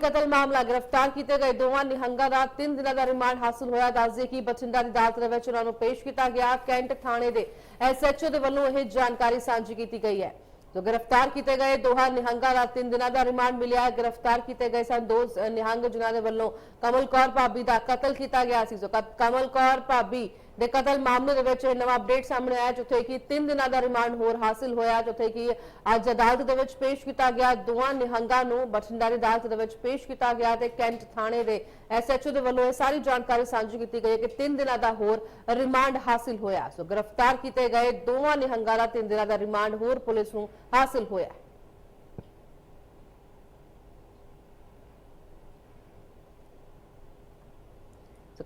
ਕਤਲ ਮਾਮਲਾ ਗ੍ਰਿਫਤਾਰ ਕੀਤੇ ਗਏ ਦੋਵਾਂ ਨਿਹੰਗਾਂ ਦਾ 3 ਦਿਨਾਂ ਦਾ ਰਿਮਾਂਡ ਹਾਸਲ ਹੋਇਆ। ਦੱਸਦੇ ਕਿ ਬਠਿੰਡਾ ਦੀ ਅਦਾਲਤ ਦੇ ਵਿੱਚ ਉਹਨਾਂ ਨੂੰ ਪੇਸ਼ ਕੀਤਾ ਗਿਆ। ਕੈਂਟ ਥਾਣੇ ਦੇ ਐਸਐਚਓ ਦੇ ਵੱਲੋਂ ਇਹ ਜਾਣਕਾਰੀ ਸਾਂਝੀ ਕੀਤੀ ਗਈ ਹੈ। ਤੋ ਗ੍ਰਿਫਤਾਰ ਕੀਤੇ ਗਏ ਦੋਹਾਂ ਨਿਹੰਗਾਂ ਦਾ 3 ਦਿਨਾਂ ਦਾ ਰਿਮਾਂਡ ਮਿਲਿਆ। ਗ੍ਰਿਫਤਾਰ ਕੀਤੇ ਗਏ ਸਨ ਦੋ ਨਿਹੰਗ, ਜਿਨ੍ਹਾਂ ਦੇ ਵੱਲੋਂ ਕਮਲ ਕੌਰ ਭਾਬੀ ਦਾ ਕਤਲ ਕੀਤਾ ਗਿਆ ਸੀ। ਸੋ ਕਮਲ ਕੌਰ ਭਾਬੀ ਦੇ ਕਤਲ ਮਾਮਲੇ ਦੇ ਵਿੱਚ ਇਹ ਨਵਾਂ ਅਪਡੇਟ ਸਾਹਮਣੇ ਆਇਆ, ਜਿੱਥੇ ਕਿ 3 ਦਿਨਾਂ ਦਾ ਰਿਮਾਂਡ ਹੋਰ ਹਾਸਲ ਹੋਇਆ, ਜਿੱਥੇ ਕਿ ਅੱਜ ਅਦਾਲਤ ਦੇ ਵਿੱਚ ਪੇਸ਼ ਕੀਤਾ ਗਿਆ। ਦੋਵਾਂ ਨਿਹੰਗਾਂ ਨੂੰ ਬਠਿੰਡਾ ਦੀ ਅਦਾਲਤ ਦੇ ਵਿੱਚ ਪੇਸ਼ ਕੀਤਾ ਗਿਆ ਤੇ ਕੈਂਟ ਥਾਣੇ ਦੇ ਐਸਐਚਓ ਦੇ ਵੱਲੋਂ ਇਹ ਸਾਰੀ ਜਾਣਕਾਰੀ ਸਾਂਝੀ ਕੀਤੀ ਗਈ ਹੈ ਕਿ 3 ਦਿਨਾਂ ਦਾ ਹੋਰ ਰਿਮਾਂਡ ਹਾਸਲ ਹੋਇਆ। ਸੋ ਗ੍ਰਿਫਤਾਰ ਕੀਤੇ ਗਏ ਦੋਵਾਂ ਨਿਹੰਗਾਂ ਦਾ 3 ਦਿਨਾਂ ਦਾ ਰਿਮਾਂਡ ਹੋਰ ਪੁਲਿਸ ਨੂੰ ਹਾਸਲ ਹੋਇਆ।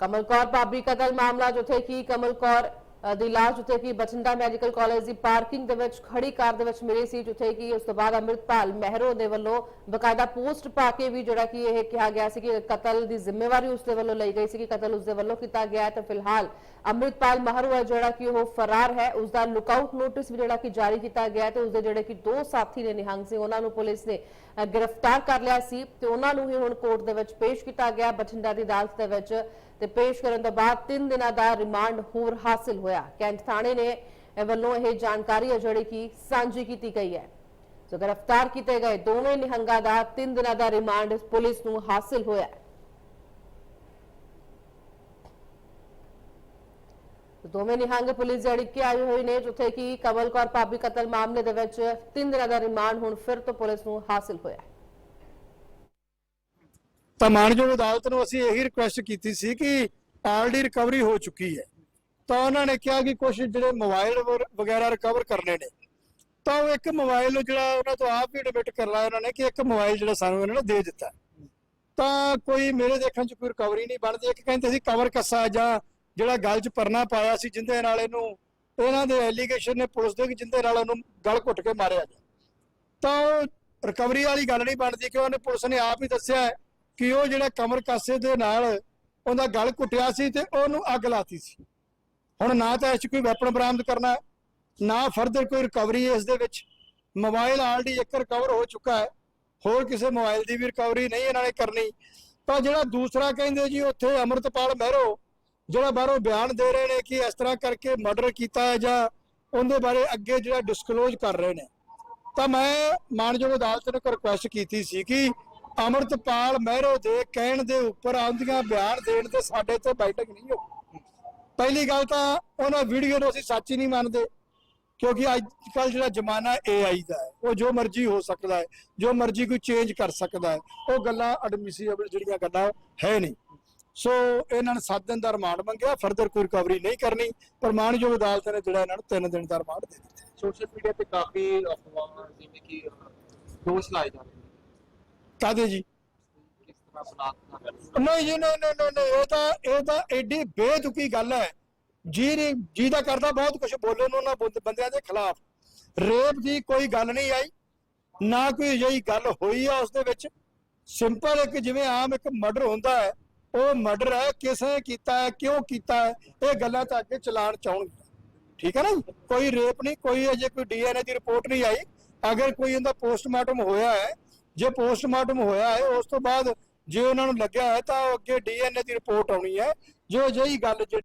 ਕਮਲ ਕੌਰ ਭਾਬੀ ਕਤਲ ਮਾਮਲਾ ਜਿੱਥੇ ਕਿ ਕਮਲ ਕੌਰ ਦੀ ਲਾਸ਼ ਜਿੱਥੇ ਕਿ, ਬਠਿੰਡਾ ਮੈਡੀਕਲ ਕਾਲਜ ਦੀ ਪਾਰਕਿੰਗ ਦੇ ਵਿੱਚ ਖੜੀ ਕਾਰ ਦੇ ਵਿੱਚ ਮਿਲੀ ਸੀ, ਜਿੱਥੇ ਕਿ ਉਸ ਤੋਂ ਬਾਅਦ ਅੰਮ੍ਰਿਤਪਾਲ ਮਹਿਰੋ ਦੇ ਵੱਲੋਂ ਬਕਾਇਦਾ ਪੋਸਟ ਪਾ ਕੇ ਵੀ ਜਿਹੜਾ ਕਿ ਇਹ ਕਿਹਾ ਗਿਆ ਸੀ ਕਿ ਕਤਲ ਦੀ ਜ਼ਿੰਮੇਵਾਰੀ ਉਸ ਦੇ ਵੱਲੋਂ ਲਈ ਗਈ ਸੀ ਕਿ ਕਤਲ ਉਸ ਦੇ ਵੱਲੋਂ ਕੀਤਾ ਗਿਆ ਹੈ, ਤਾਂ ਫਿਲਹਾਲ ਅੰਮ੍ਰਿਤਪਾਲ ਮਹਿਰੋ ਹੈ, ਜਿਹੜਾ ਕਿ ਉਹ ਫਰਾਰ ਹੈ, ਉਸ ਦਾ ਲੁਕਆਊਟ ਨੋਟਿਸ ਵੀ ਜਿਹੜਾ ਕਿ ਜਾਰੀ ਕੀਤਾ ਗਿਆ ਤੇ ਉਸ ਦੇ ਜਿਹੜੇ ਕਿ ਦੋ ਸਾਥੀ ਨੇ ਨਿਹੰਗ ਸਿੰਘ, ਉਹਨਾਂ ਨੂੰ ਪੁਲਿਸ ਨੇ ਗ੍ਰਿਫਤਾਰ ਕਰ ਲਿਆ ਸੀ ਤੇ ਉਹਨਾਂ ਨੂੰ ਹੀ ਹੁਣ ਕੋਰਟ ਦੇ ਵਿੱਚ ਪੇਸ਼ ਕੀਤਾ ਗਿਆ, ਬਠਿੰਡਾ ਦੀ ਅਦਾਲਤ ਦੇ ਵਿੱਚ ਤੇ ਪੇਸ਼ ਕਰਨ ਤੋਂ ਬਾਅਦ 3 ਦਿਨਾਂ ਦਾ ਰਿਮਾਂਡ ਹੋਰ ਹਾਸਲ ਹੋਇਆ। ਕੈਂਟ ਥਾਣੇ ਨੇ ਵੱਲੋਂ ਇਹ ਜਾਣਕਾਰੀ ਹੈ ਜਿਹੜੀ ਕਿ ਸਾਂਝੀ ਕੀਤੀ ਗਈ ਹੈ। ਸੋ ਗ੍ਰਿਫਤਾਰ ਕੀਤੇ ਗਏ ਦੋਵੇਂ ਨਿਹੰਗਾਂ ਦਾ 3 ਦਿਨਾਂ ਦਾ ਰਿਮਾਂਡ ਪੁਲਿਸ ਨੂੰ ਹਾਸਲ ਹੋਇਆ ਹੈ। ਦੋਵੇਂ ਨਿਹੰਗ ਪੁਲਿਸ ਜਿਹੜੀ ਕਿ ਆਏ ਹੋਏ ਨੇ, ਜਿੱਥੇ ਕਿ ਕਮਲ ਕੌਰ ਭਾਬੀ ਕਤਲ ਮਾਮਲੇ ਦੇ ਵਿੱਚ 3 ਦਿਨਾਂ ਦਾ ਰਿਮਾਂਡ ਹੁਣ ਫਿਰ ਤੋਂ ਪੁਲਿਸ ਨੂੰ ਹਾਸਲ ਹੋਇਆ ਤਾਂ ਮਾਨਯੋਗ ਅਦਾਲਤ ਨੂੰ ਅਸੀਂ ਇਹੀ ਰਿਕੁਐਸਟ ਕੀਤੀ ਸੀ ਕਿ ਆਲਰੇਡੀ ਰਿਕਵਰੀ ਹੋ ਚੁੱਕੀ ਹੈ। ਤਾਂ ਉਹਨਾਂ ਨੇ ਕਿਹਾ ਕਿ ਕੁਝ ਜਿਹੜੇ ਮੋਬਾਈਲ ਵਰ- ਵਗੈਰਾ ਰਿਕਵਰ ਕਰਨੇ ਨੇ। ਤਾਂ ਉਹ ਇੱਕ ਮੋਬਾਈਲ ਨੂੰ ਜਿਹੜਾ ਉਹਨਾਂ ਤੋਂ ਆਪ ਹੀ ਐਡਮਿਟ ਕਰ ਲਿਆ ਉਹਨਾਂ ਨੇ ਕਿ ਇੱਕ ਮੋਬਾਈਲ ਜਿਹੜਾ ਸਾਨੂੰ ਇਹਨਾਂ ਨੇ ਦੇ ਦਿੱਤਾ। ਤਾਂ ਕੋਈ ਮੇਰੇ ਦੇਖਣ ਚ ਕੋਈ ਰਿਕਵਰੀ ਨਹੀਂ ਬਣਦੀ। ਇੱਕ ਕਹਿੰਦੇ ਸੀ ਕਵਰ ਕੱਸਾ ਜਾਂ ਜਿਹੜਾ ਗਲ 'ਚ ਪਰਨਾ ਪਾਇਆ ਸੀ ਜਿੰਦੇ ਨਾਲ ਇਹਨੂੰ, ਇਹਨਾਂ ਦੇ ਐਲੀਗੇਸ਼ਨ ਨੇ ਪੁਲਿਸ ਦੇ ਕਿ ਜਿੰਦੇ ਨਾਲ ਉਹਨੂੰ ਗਲ ਘੁੱਟ ਕੇ ਮਾਰਿਆ। ਗਿਆ ਤਾਂ ਉਹ ਰਿਕਵਰੀ ਵਾਲੀ ਗੱਲ ਨਹੀਂ ਬਣਦੀ ਕਿ ਉਹਨੇ ਪੁਲਿਸ ਨੇ ਆਪ ਹੀ ਦੱਸਿਆ ਕਿ ਉਹ ਜਿਹੜਾ ਕਮਰ ਕਾਸੇ ਦੇ ਨਾਲ ਉਹਦਾ ਗਲ ਕੁੱਟਿਆ ਸੀ ਤੇ ਉਹਨੂੰ ਅੱਗ ਲਾਤੀ ਸੀ। ਹੁਣ ਨਾ ਤਾਂ ਇਸ 'ਚ ਕੋਈ ਵੈਪਨ ਬਰਾਮਦ ਕਰਨਾ, ਨਾ ਫਰਦਰ ਕੋਈ ਰਿਕਵਰੀ ਇਸ ਦੇ ਵਿੱਚ। ਮੋਬਾਈਲ ਆਲਰੇਡੀ ਇੱਕ ਰਿਕਵਰ ਹੋ ਚੁੱਕਾ ਹੈ। ਹੋਰ ਕਿਸੇ ਮੋਬਾਈਲ ਦੀ ਵੀ ਰਿਕਵਰੀ ਨਹੀਂ ਇਹਨਾਂ ਨੇ ਕਰਨੀ। ਤਾਂ ਜਿਹੜਾ ਦੂਸਰਾ ਕਹਿੰਦੇ ਜੀ ਉੱਥੇ ਅਮਰਤਪਾਲ ਮਹਿਰੋ, ਜਿਹੜਾ ਬਾਹਰੋਂ ਬਿਆਨ ਦੇ ਰਹੇ ਨੇ ਕਿ ਇਸ ਤਰ੍ਹਾਂ ਕਰਕੇ ਮਰਡਰ ਕੀਤਾ ਹੈ ਜਾਂ ਉਹਦੇ ਬਾਰੇ ਅੱਗੇ ਜਿਹੜਾ ਡਿਸਕਲੋਜ਼ ਕਰ ਰਹੇ ਨੇ। ਤਾਂ ਮੈਂ ਮਾਨਯੋਗ ਅਦਾਲਤ ਨੂੰ ਰਿਕੁਐਸਟ ਕੀਤੀ ਸੀ ਕਿ ਅਮਰਤਪਾਲ ਮਹਿਰੋ ਦੇ ਕਹਿਣ ਦੇ ਉੱਪਰ ਆਉਂਦੀਆਂ ਬਿਆਨ ਦੇਣ ਤੇ ਸਾਡੇ ਤੇ ਬੈਠਕ ਨਹੀਂ ਹੋ ਪਹਿਲੀ ਗੱਲ ਤਾਂ ਉਹਨਾਂ ਵੀਡੀਓ ਨੂੰ ਅਸੀਂ ਸੱਚ ਹੀ ਨਹੀਂ ਮੰਨਦੇ, ਕਿਉਂਕਿ ਅੱਜ ਕੱਲ ਜਿਹੜਾ ਜ਼ਮਾਨਾ AI ਦਾ ਹੈ, ਉਹ ਜੋ ਮਰਜ਼ੀ ਹੋ ਸਕਦਾ ਹੈ, ਜੋ ਮਰਜ਼ੀ ਕੋਈ ਚੇਂਜ ਕਰ ਸਕਦਾ ਹੈ, ਉਹ ਗੱਲਾਂ ਐਡਮਿਸਿਬਲ ਜਿਹੜੀਆਂ ਗੱਲਾਂ ਹੈ ਨਹੀਂ। ਸੋ ਇਹਨਾਂ ਨੇ 7 ਦਿਨ ਦਾ ਰਿਮਾਂਡ ਮੰਗਿਆ ਫਰਦਰ ਕੋਈ ਰਿਕਵਰੀ ਨਹੀਂ ਕਰਨੀ ਪਰ ਮਾਨਯੋਗ ਅਦਾਲਤ ਨੇ ਜਿਹੜਾ ਇਹਨਾਂ ਨੂੰ 3 ਦਿਨ ਦਾ ਰਿਮਾਂਡ ਦੇ ਦਿੱਤਾ। ਸੋਸ਼ਲ ਮੀਡੀਆ ਤੇ ਕਾਫੀ ਅਫਵਾਹਾਂ ਜਿਵੇਂ ਕਿ ਦੋਸ਼ ਲਾਏ ਜਾਂਦੇ ਕਾਦੇ ਜੀ। ਨਹੀਂ ਜੀ ਨਹੀਂ ਨਹੀਂ ਨਹੀਂ, ਨਹੀਂ ਤਾਂ ਇਹ ਤਾਂ ਐਡੀ ਬੇਤੁਕੀ ਗੱਲ ਹੈ। ਜੀ ਜੀ ਦਾ ਕਰਦਾ ਬਹੁਤ ਕੁਝ ਬੋਲਣ ਨੂੰ ਉਹਨਾਂ ਬੰਦਿਆਂ ਦੇ ਖਿਲਾਫ। ਰੇਪ ਦੀ ਕੋਈ ਗੱਲ ਨਹੀਂ ਆਈ। ਨਾ ਕੋਈ ਅਜਿਹੀ ਗੱਲ ਹੋਈ ਆ ਉਸ ਦੇ ਵਿੱਚ। ਸਿੰਪਲ ਇੱਕ ਜਿਵੇਂ ਆਮ ਇੱਕ ਮਰਡਰ ਹੁੰਦਾ ਹੈ ਉਹ ਮਰਡਰ ਹੈ ਕਿਸੇ ਕੀਤਾ ਹੈ ਕਿਉਂ ਕੀਤਾ ਹੈ ਇਹ ਗੱਲਾਂ ਤਾਂ ਅੱਗੇ ਚਲਾਣ ਚਾਉਣਗੇ ਠੀਕ ਹੈ ਨਾ ਜੀ? ਕੋਈ ਰੇਪ ਨਹੀਂ ਕੋਈ ਅਜੇ ਕੋਈ ਡੀਐਨਏ ਦੀ ਰਿਪੋਰਟ ਨਹੀਂ ਆਈ। ਅਗਰ ਕੋਈ ਉਹਦਾ ਪੋਸਟਮਾਰਟਮ ਹੋਇਆ ਹੈ ਜੇ ਪੋਸਟਮਾਰਟਮ ਹੋਇਆ ਹੈ, ਉਸ ਤੋਂ ਬਾਅਦ ਜੇ ਉਹਨਾਂ ਨੂੰ ਲੱਗਿਆ ਹੈ ਤਾਂ ਉਹ ਅੱਗੇ ਡੀਐਨਏ ਦੀ ਰਿਪੋਰਟ ਆਉਣੀ ਹੈ। ਜੋ ਅਜਿਹੀ ਗੱਲ ਜਿਹੜੀ